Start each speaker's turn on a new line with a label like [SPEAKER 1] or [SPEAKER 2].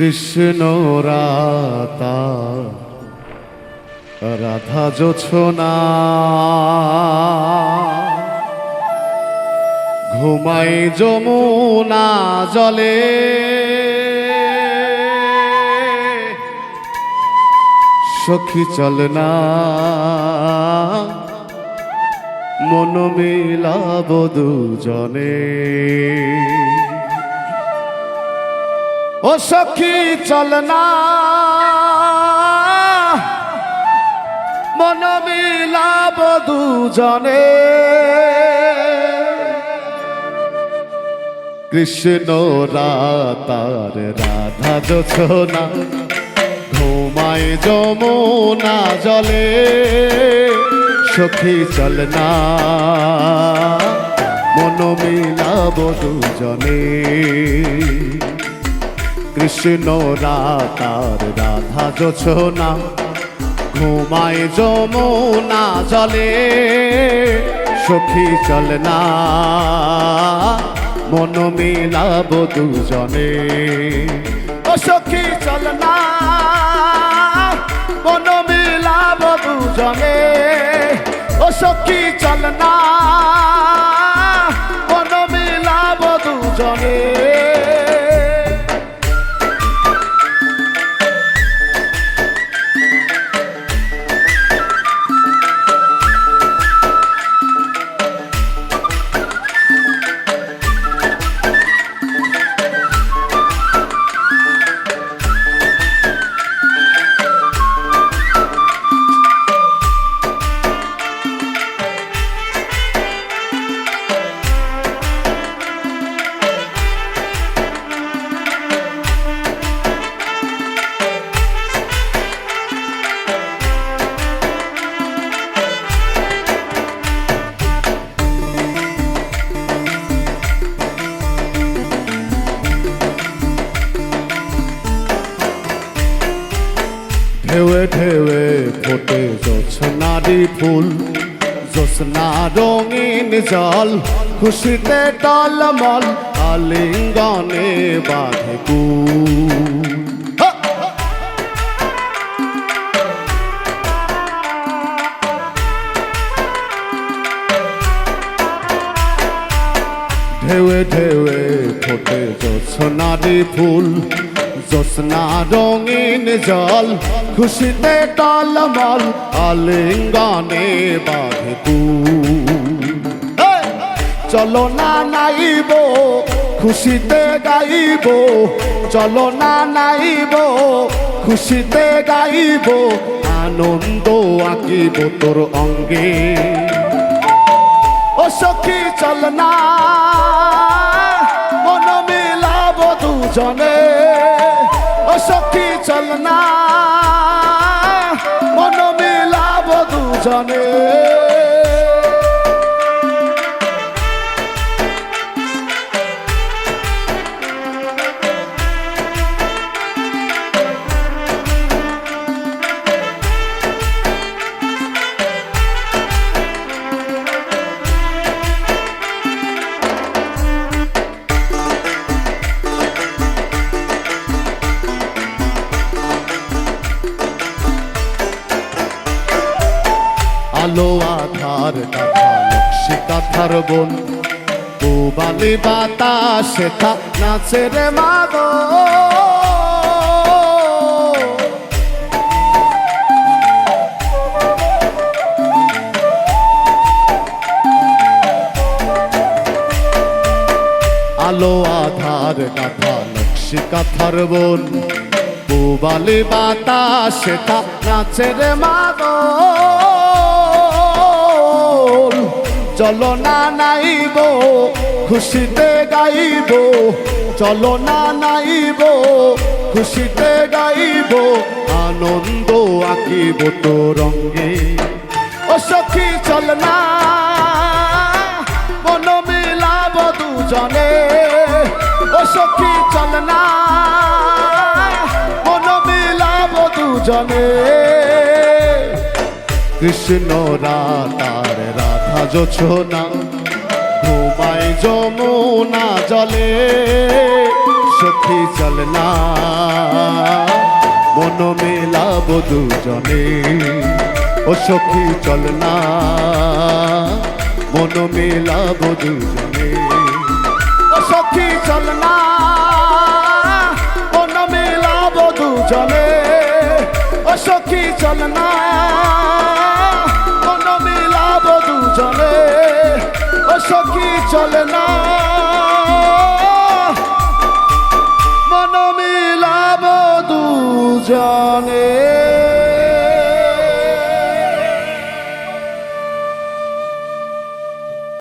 [SPEAKER 1] কৃষ্ণ রাতা রাধা জোছনা ঘুমাই যমুনা জলে। সখী চল না মন মিলাব দুজনে। ও সখী, চল না। মন মিলাব দুজনে। কৃষ্ণ রাতার রাধা জোছনা ঘুমায় যমুনা জলে। সখী, চল না। মন মিলাব দুজনে। কৃষ্ণ রাতার রাধা জোছনা ঘুমায় যমুনা জলে, সখী চল না। মন মিলাব দুজনে। ও সখী চল না। মন মিলাব দুজনে। ও সখী চল না। মন মিলাব দুজনে। ঢেউয়ে ঢেউয়ে ফোটে জোছনারি ফুল। জোছনা রঙিন জল, খুশিতে টলমল, আলিঙ্গনে বাঁধে কুল। ঢেউয়ে ফোটে জোছনারি ফুল জোছনা রঙিন জল, খুশিতে টলমল, আলিঙ্গনে বাঁধে! চলো না নাইব, খুশিতে গাইব, চলো না নাইব, খুশিতে গাইব, আনন্দ আঁকিব তোর অঙ্গে ও সখী, চল না, মন মিলাব দুজনে সখী চল না। মন মিলাব দুজনে। আলো আধার কাথা নকশি, কাথার বোন। পুবালি বাতাসে থা নাচে রে মাগো। আলো আধার, কাথা, নকশি, কাথার বোন। পুবালি বাতাসে থা নাচে রে মাগো। চলো না নাইব, খুশিতে গাইব চলো না নাইব, খুশিতে গাইব, আনন্দ আঁকিব তো রঙ্গে ও সখী চল না মন মিলাব দুজনে। ও সখী চল না মন মিলাব দুজনে। কৃষ্ণ রাতার রাধা জোছনা ঘুমায় যমুনা জলে, সখী চল না মন মেলাব দুজনে, ও সখী চল না মন মেলাব দুজনে, ও সখী চল না মন মেলাব দুজনে, ও সখী চল না দুজনে ও সখী চলে না। মন মিলাব দুজনে।